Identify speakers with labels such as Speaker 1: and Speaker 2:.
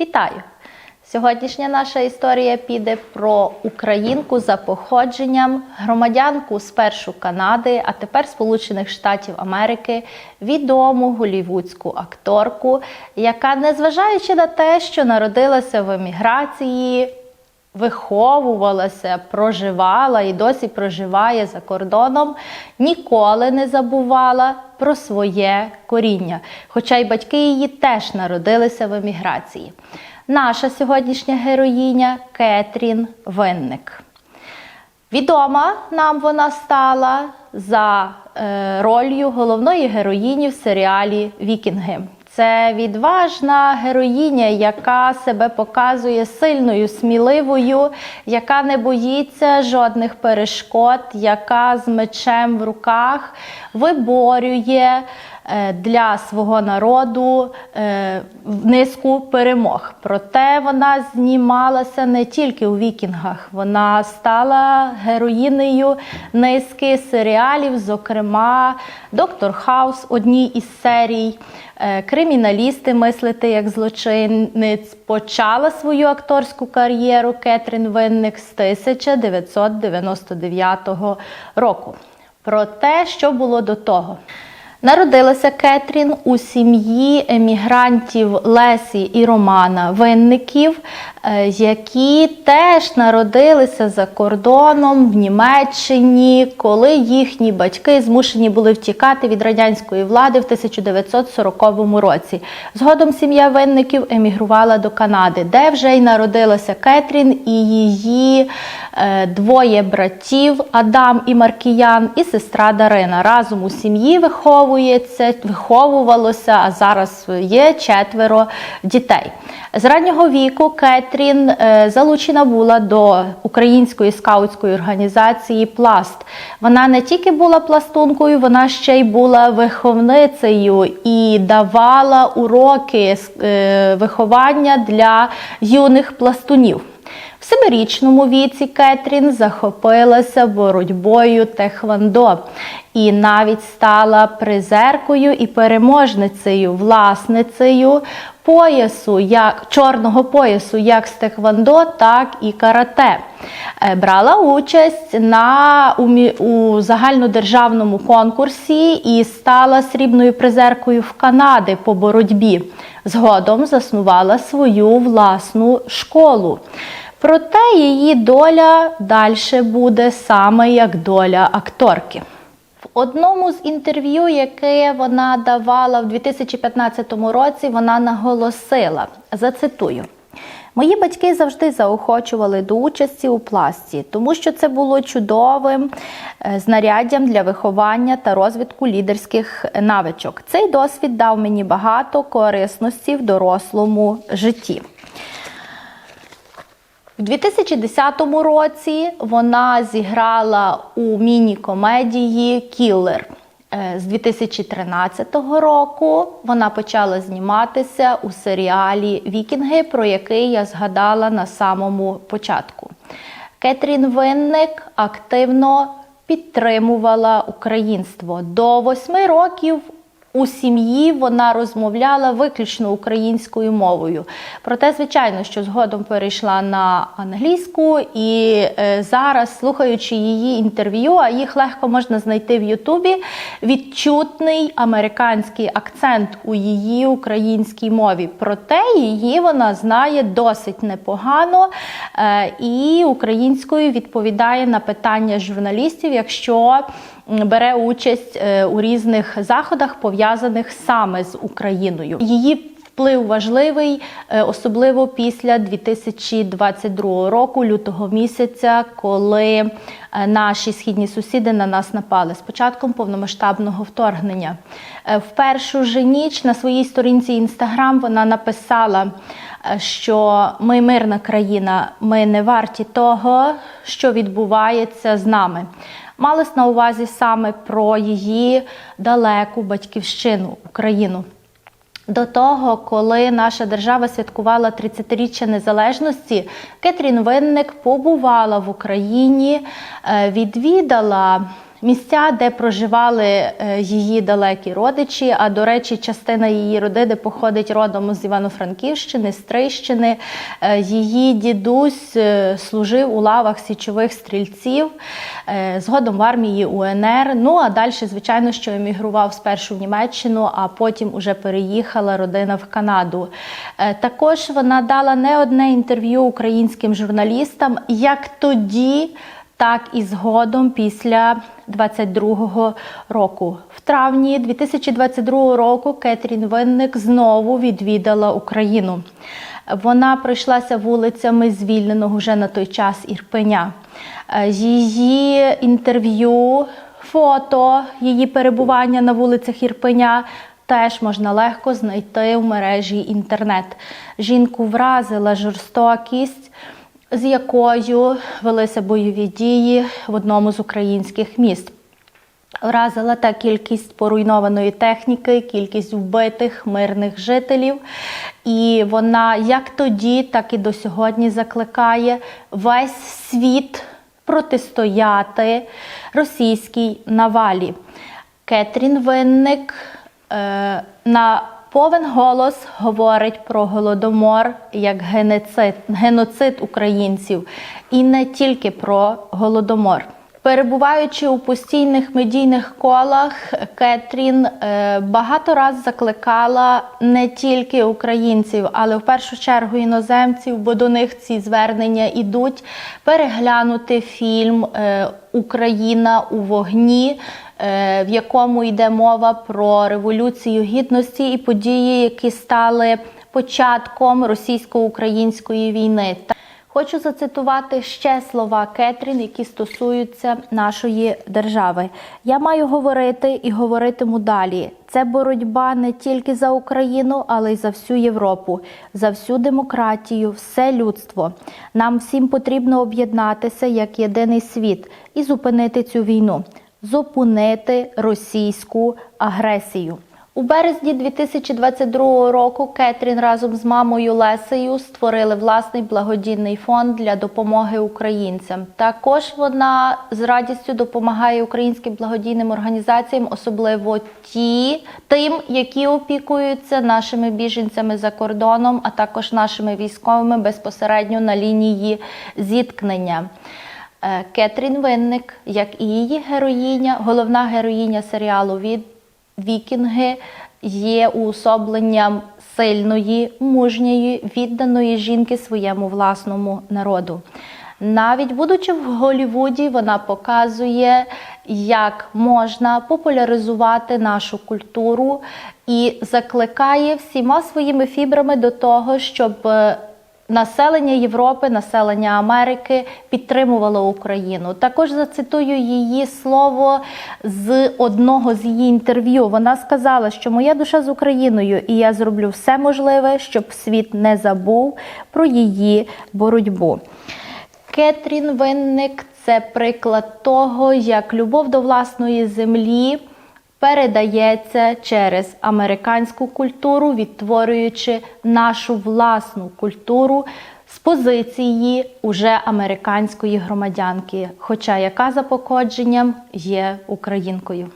Speaker 1: Вітаю! Сьогоднішня наша історія піде про українку за походженням, громадянку спершу Канади, а тепер Сполучених Штатів Америки, відому голівудську акторку, яка, незважаючи на те, що народилася в еміграції, виховувалася, проживала і досі проживає за кордоном, ніколи не забувала про своє коріння. Хоча й батьки її теж народилися в еміграції. Наша сьогоднішня героїня Кетрін Винник. Відома нам вона стала за е, ролью головної героїні в серіалі Вікінги. Це відважна героїня, яка себе показує сильною, сміливою, яка не боїться жодних перешкод, яка з мечем в руках виборює для свого народу е, низку перемог. Проте вона знімалася не тільки у вікінгах, вона стала героїнею низки серіалів, зокрема Доктор Хаус, одній із серій. Е, Криміналісти мислити як злочинець почала свою акторську кар'єру Кетрін Винник з 1999 року. Про те, що було до того. Народилася Кетрін у сім'ї емігрантів Лесі і Романа Винників, які теж народилися за кордоном в Німеччині, коли їхні батьки змушені були втікати від радянської влади в 1940 році. Згодом сім'я Винників емігрувала до Канади, де вже й народилася Кетрін і її е, двоє братів Адам і Маркіян, і сестра Дарина. Разом у сім'ї виховується, виховувалося, а зараз є четверо дітей. З раннього віку Кетрін е, залучена була до української скаутської організації Пласт. Вона не тільки була пластункою, вона ще й була виховницею і давала уроки е, виховання для юних пластунів. В семирічному віці Кетрін захопилася боротьбою техвандо і навіть стала призеркою і переможницею, власницею поясу, як чорного поясу, як з техвандо, так і карате. Е, Брала участь на у, у загальнодержавному конкурсі і стала срібною призеркою в Канади по боротьбі. Згодом заснувала свою власну школу. Проте її доля далі буде саме як доля акторки. Одному з інтерв'ю, яке вона давала в 2015 році, вона наголосила: зацитую. Мої батьки завжди заохочували до участі у пласті, тому що це було чудовим е, знаряддям для виховання та розвитку лідерських навичок. Цей досвід дав мені багато корисності в дорослому житті. У 2010 році вона зіграла у міні-комедії Кіллер. Е, З 2013 року вона почала зніматися у серіалі Вікінги, про який я згадала на самому початку. Кетрін Винник активно підтримувала українство. До восьми років у сім'ї вона розмовляла виключно українською мовою. Проте, звичайно, що згодом перейшла на англійську, і е, зараз, слухаючи її інтерв'ю, а їх легко можна знайти в Ютубі, відчутний американський акцент у її українській мові. Проте її вона знає досить непогано е, і українською відповідає на питання журналістів, якщо бере участь е, у різних заходах, пов'язаних саме з Україною. Її вплив важливий, е, особливо після 2022 року, лютого місяця, коли е, наші східні сусіди на нас напали з початком повномасштабного вторгнення. В першу же ніч на своїй сторінці Інстаграм вона написала, що ми мирна країна, ми не варті того, що відбувається з нами. Малось на увазі саме про її далеку батьківщину Україну. До того, коли наша держава святкувала 30-річчя незалежності, Кетрін Винник побувала в Україні, е, відвідала місця, де проживали е, її далекі родичі. А до речі, частина її родини походить родом з Івано-Франківщини, з Трищини. Е, Її дідусь е, служив у лавах січових стрільців, згодом в армії УНР. Ну а далі, звичайно, що емігрував спершу в Німеччину, а потім уже переїхала родина в Канаду. Також вона дала не одне інтерв'ю українським журналістам, як тоді так і згодом після 22-го року. В травні 2022 року Кетрін Винник знову відвідала Україну. Вона пройшлася вулицями звільненого вже на той час Ірпеня. Е, Її інтерв'ю, фото її перебування на вулицях Ірпеня теж можна легко знайти в мережі інтернет. Жінку вразила жорстокість з якою велися бойові дії в одному з українських міст. Вразила та кількість поруйнованої техніки, кількість вбитих мирних жителів. І вона як тоді, так і до сьогодні закликає весь світ протистояти російській навалі. Кетрін Винник е, на повен голос говорить про голодомор як геноцид, геноцид українців, і не тільки про голодомор. Перебуваючи у постійних медійних колах, Кетрін е, багато раз закликала не тільки українців, але в першу чергу іноземців, бо до них ці звернення йдуть переглянути фільм е, Україна у вогні. е, В якому йде мова про революцію гідності і події, які стали початком російсько-української війни. Хочу зацитувати ще слова Кетрін, які стосуються нашої держави. Я маю говорити і говоритиму далі. Це боротьба не тільки за Україну, але й за всю Європу, за всю демократію, все людство. Нам всім потрібно об'єднатися як єдиний світ і зупинити цю війну, зупинити російську агресію. У березні 2022 року Кетрін разом з мамою Лесею створили власний благодійний фонд для допомоги українцям. Також вона з радістю допомагає українським благодійним організаціям, особливо ті, тим, які опікуються нашими біженцями за кордоном, а також нашими військовими безпосередньо на лінії зіткнення. Е, Кетрін Винник, як і її героїня, головна героїня серіалу від Вікінги є уособленням сильної, мужньої, відданої жінки своєму власному народу. Навіть будучи в Голлівуді, вона показує, як можна популяризувати нашу культуру і закликає всіма своїми фібрами до того, щоб е, Населення Європи, населення Америки підтримувало Україну. Також зацитую її слово з одного з її інтерв'ю. Вона сказала, що моя душа з Україною, і я зроблю все можливе, щоб світ не забув про її боротьбу. Кетрін Винник це приклад того, як любов до власної землі передається через американську культуру, відтворюючи нашу власну культуру з позиції уже американської громадянки, хоча яка за походженням є українкою.